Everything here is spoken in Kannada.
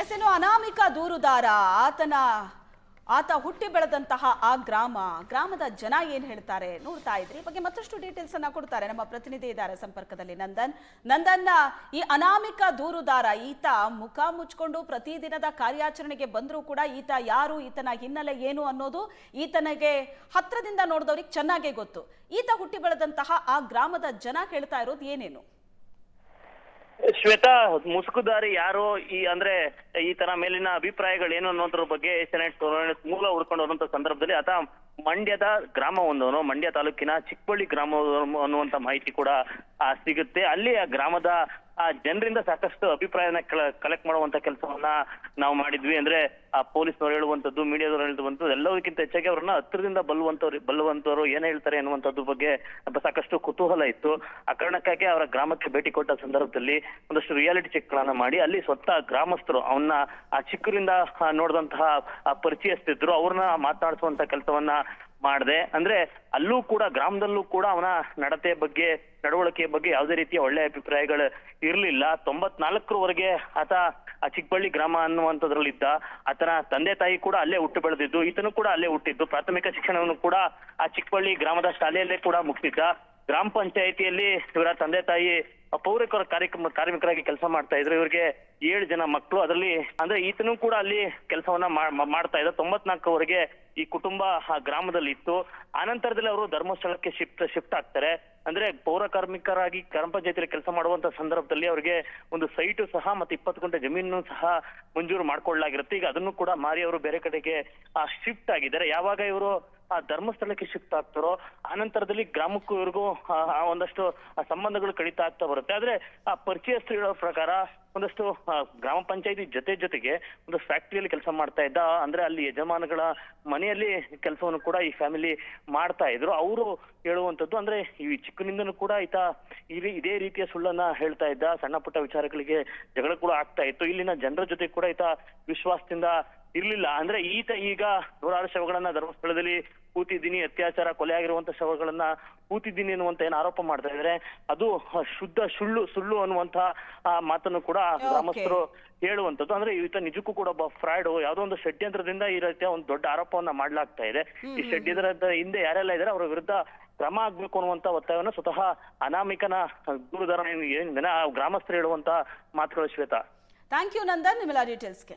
ಎಸ್ ಅನಾಮಿಕ ದೂರುದಾರ. ಆತನ, ಆತ ಹುಟ್ಟಿ ಬೆಳೆದಂತಹ ಆ ಗ್ರಾಮ, ಗ್ರಾಮದ ಜನ ಏನ್ ಹೇಳ್ತಾರೆ ನೋಡ್ತಾ ಇದ್ರಿ? ಈ ಬಗ್ಗೆ ಮತ್ತಷ್ಟು ಡೀಟೇಲ್ಸ್ ಅನ್ನ ಕೊಡ್ತಾರೆ ನಮ್ಮ ಪ್ರತಿನಿಧಿ ಇದ್ದಾರೆ ಸಂಪರ್ಕದಲ್ಲಿ ನಂದನ್. ನಂದನ್ನ, ಈ ಅನಾಮಿಕ ದೂರುದಾರ, ಈತ ಮುಖ ಮುಚ್ಕೊಂಡು ಪ್ರತಿದಿನದ ಕಾರ್ಯಾಚರಣೆಗೆ ಬಂದರೂ ಕೂಡ ಈತ ಯಾರು, ಈತನ ಹಿನ್ನೆಲೆ ಏನು ಅನ್ನೋದು ಈತನಿಗೆ ಹತ್ರದಿಂದ ನೋಡಿದವ್ರಿಗೆ ಚೆನ್ನಾಗೇ ಗೊತ್ತು. ಈತ ಹುಟ್ಟಿ ಬೆಳೆದಂತಹ ಆ ಗ್ರಾಮದ ಜನ ಹೇಳ್ತಾ ಇರೋದು ಏನೇನು? ಶ್ವೇತಾ ಮುಸುಕುದಾರಿ ಯಾರು ಈ ಅಂದ್ರೆ ಈ ತರ ಮೇಲಿನ ಅಭಿಪ್ರಾಯಗಳು ಏನು ಅನ್ನೋದ್ರ ಬಗ್ಗೆ ಸೆನೆಟ್ ಮೂಲ ಹುಡ್ಕೊಂಡು ಹೋದಂತ ಸಂದರ್ಭದಲ್ಲಿ ಆತ ಮಂಡ್ಯದ ಗ್ರಾಮ ಒಂದವನು ಮಂಡ್ಯ ತಾಲೂಕಿನ ಚಿಕ್ಕಬಳ್ಳಿ ಗ್ರಾಮ ಅನ್ನುವಂತ ಮಾಹಿತಿ ಕೂಡ ಸಿಗುತ್ತೆ. ಅಲ್ಲಿ ಆ ಗ್ರಾಮದ ಆ ಜನರಿಂದ ಸಾಕಷ್ಟು ಅಭಿಪ್ರಾಯನ ಕಲೆಕ್ಟ್ ಮಾಡುವಂತ ಕೆಲಸವನ್ನ ನಾವು ಮಾಡಿದ್ವಿ. ಅಂದ್ರೆ ಆ ಪೊಲೀಸ್ನವ್ರು ಹೇಳುವಂತದ್ದು ಮೀಡಿಯಾದವ್ರು ಹೇಳುವಂತದ್ದು ಎಲ್ಲದಕ್ಕಿಂತ ಹೆಚ್ಚಾಗಿ ಅವ್ರನ್ನ ಹತ್ತಿರದಿಂದ ಬಲ್ಲುವಂತವ್ರು ಬಲ್ಲುವಂತವ್ರು ಏನ್ ಹೇಳ್ತಾರೆ ಅನ್ನುವಂಥದ್ದು ಬಗ್ಗೆ ಸಾಕಷ್ಟು ಕುತೂಹಲ ಇತ್ತು. ಆ ಕಾರಣಕ್ಕಾಗಿ ಅವರ ಗ್ರಾಮಕ್ಕೆ ಭೇಟಿ ಕೊಟ್ಟ ಸಂದರ್ಭದಲ್ಲಿ ಒಂದಷ್ಟು ರಿಯಾಲಿಟಿ ಚೆಕ್ ಗಳನ್ನ ಮಾಡಿ, ಅಲ್ಲಿ ಸ್ವತಃ ಗ್ರಾಮಸ್ಥರು ಅವನ್ನ ಆ ಚಿಕ್ಕರಿಂದ ನೋಡಿದಂತಹ ಪರಿಚಯಿಸ್ತಿದ್ರು ಅವ್ರನ್ನ ಮಾತನಾಡಿಸುವಂತ ಕೆಲಸವನ್ನ ಮಾಡಿದೆ. ಅಂದ್ರೆ ಅಲ್ಲೂ ಕೂಡ, ಗ್ರಾಮದಲ್ಲೂ ಕೂಡ ಅವನ ನಡತೆ ಬಗ್ಗೆ, ನಡವಳಿಕೆ ಬಗ್ಗೆ ಯಾವುದೇ ರೀತಿಯ ಒಳ್ಳೆ ಅಭಿಪ್ರಾಯಗಳು ಇರ್ಲಿಲ್ಲ. ತೊಂಬತ್ನಾಲ್ಕರವರೆಗೆ ಆತ ಆ ಚಿಕ್ಕಬಳ್ಳಿ ಗ್ರಾಮ ಅನ್ನುವಂಥದ್ರಲ್ಲಿದ್ದ ಆತನ ತಂದೆ ತಾಯಿ ಕೂಡ ಅಲ್ಲೇ ಹುಟ್ಟು ಬೆಳೆದಿದ್ದು, ಈತನು ಕೂಡ ಅಲ್ಲೇ ಹುಟ್ಟಿದ್ದು. ಪ್ರಾಥಮಿಕ ಶಿಕ್ಷಣವನ್ನು ಕೂಡ ಆ ಚಿಕ್ಕಬಳ್ಳಿ ಗ್ರಾಮದ ಶಾಲೆಯಲ್ಲೇ ಕೂಡ ಮುಗಿಸಿದ್ದ. ಗ್ರಾಮ ಪಂಚಾಯಿತಿಯಲ್ಲಿ ಇವರ ತಂದೆ ತಾಯಿ ಪೌರಕರ ಕಾರ್ಯಕ್ರಮ ಕಾರ್ಮಿಕರಾಗಿ ಕೆಲಸ ಮಾಡ್ತಾ ಇದ್ರು. ಇವರಿಗೆ ಏಳು ಜನ ಮಕ್ಕಳು ಅದರಲ್ಲಿ ಅಂದ್ರೆ ಈತನು ಕೂಡ ಅಲ್ಲಿ ಕೆಲಸವನ್ನ ಮಾಡ್ತಾ ಇದ್ದ. ತೊಂಬತ್ನಾಲ್ಕವರೆಗೆ ಈ ಕುಟುಂಬ ಆ ಗ್ರಾಮದಲ್ಲಿ ಇತ್ತು. ಆನಂತರದಲ್ಲಿ ಅವರು ಧರ್ಮಸ್ಥಳಕ್ಕೆ ಶಿಫ್ಟ್ ಶಿಫ್ಟ್ ಆಗ್ತಾರೆ. ಅಂದ್ರೆ ಪೌರ ಕಾರ್ಮಿಕರಾಗಿ ಗ್ರಾಮ ಪಂಚಾಯತಿಯಲ್ಲಿ ಕೆಲಸ ಮಾಡುವಂತ ಸಂದರ್ಭದಲ್ಲಿ ಅವರಿಗೆ ಒಂದು ಸೈಟು ಸಹ ಮತ್ತೆ ಇಪ್ಪತ್ತು ಗುಂಟೆ ಜಮೀನು ಸಹ ಮಂಜೂರು ಮಾಡ್ಕೊಳ್ಳಲಾಗಿರುತ್ತೆ. ಈಗ ಅದನ್ನು ಕೂಡ ಮಾರಿ ಅವರು ಬೇರೆ ಕಡೆಗೆ ಶಿಫ್ಟ್ ಆಗಿದ್ದಾರೆ. ಯಾವಾಗ ಇವರು ಆ ಧರ್ಮಸ್ಥಳಕ್ಕೆ ಶಿಫ್ಟ್ ಆಗ್ತಾರೋ ಆನಂತರದಲ್ಲಿ ಗ್ರಾಮಕ್ಕೂ ಆ, ಒಂದಷ್ಟು ಸಂಬಂಧಗಳು ಕಡಿತ ಆಗ್ತಾ ಬರುತ್ತೆ. ಆದ್ರೆ ಆ ಪರಿಚಯಸ್ಥರು ಪ್ರಕಾರ ಒಂದಷ್ಟು ಗ್ರಾಮ ಪಂಚಾಯತಿ ಜೊತೆ ಜೊತೆಗೆ ಒಂದು ಫ್ಯಾಕ್ಟರಿಯಲ್ಲಿ ಕೆಲಸ ಮಾಡ್ತಾ ಇದ್ದ ಅಂದ್ರೆ ಅಲ್ಲಿ ಯಜಮಾನಗಳ ಮನೆಯಲ್ಲಿ ಕೆಲಸವನ್ನು ಕೂಡ ಈ ಫ್ಯಾಮಿಲಿ ಮಾಡ್ತಾ ಇದ್ರು. ಅವರು ಹೇಳುವಂತದ್ದು ಅಂದ್ರೆ ಈ ಚಿಕ್ಕನಿಂದನೂ ಕೂಡ ಈತ ಇದೇ ರೀತಿಯ ಸುಳ್ಳನ್ನ ಹೇಳ್ತಾ ಇದ್ದ. ಸಣ್ಣ ಪುಟ್ಟ ವಿಚಾರಗಳಿಗೆ ಜಗಳ ಕೂಡ ಆಗ್ತಾ ಇತ್ತು. ಇಲ್ಲಿನ ಜನರ ಜೊತೆ ಕೂಡ ಈತ ವಿಶ್ವಾಸದಿಂದ ಇರ್ಲಿಲ್ಲ. ಅಂದ್ರೆ ಈತ ಈಗ ನೂರಾರು ಶವಗಳನ್ನ ಧರ್ಮಸ್ಥಳದಲ್ಲಿ ಕೂತಿದ್ದೀನಿ ಅತ್ಯಾಚಾರ ಕೊಲೆ ಆಗಿರುವಂತ ಶವಗಳನ್ನ ಕೂತಿದ್ದೀನಿ ಅನ್ನುವಂತ ಏನ್ ಆರೋಪ ಮಾಡ್ತಾ ಇದ್ರೆ ಅದು ಶುದ್ಧ ಸುಳ್ಳು ಸುಳ್ಳು ಅನ್ನುವಂತ ಆ ಮಾತನ್ನು ಕೂಡ ಗ್ರಾಮಸ್ಥರು ಹೇಳುವಂತದ್ದು ಅಂದ್ರೆ ಈತ ನಿಜಕ್ಕೂ ಕೂಡ ಒಬ್ಬ ಫ್ರಾಡ್ ಯಾವ್ದೋ ಒಂದು ಷಡ್ಯಂತ್ರದಿಂದ ಈ ರೀತಿಯ ಒಂದು ದೊಡ್ಡ ಆರೋಪವನ್ನ ಮಾಡ್ಲಾಗ್ತಾ ಇದೆ. ಈ ಷಡ್ಯಂತ್ರದ ಹಿಂದೆ ಯಾರೆಲ್ಲ ಇದ್ದಾರೆ ಅವರ ವಿರುದ್ಧ ಕ್ರಮ ಆಗ್ಬೇಕು ಅನ್ನುವಂತ ಒತ್ತಾಯವನ್ನು ಸ್ವತಃ ಅನಾಮಿಕನ ದೂರದಾರ ಗ್ರಾಮಸ್ಥರು ಹೇಳುವಂತ ಮಾತುಗಳು ಶ್ವೇತಾ. ಥ್ಯಾಂಕ್ ಯು ನಂದನ್ ನಿಮ್ಮೆಲ್ಲ ಡೀಟೇಲ್ಸ್ಗೆ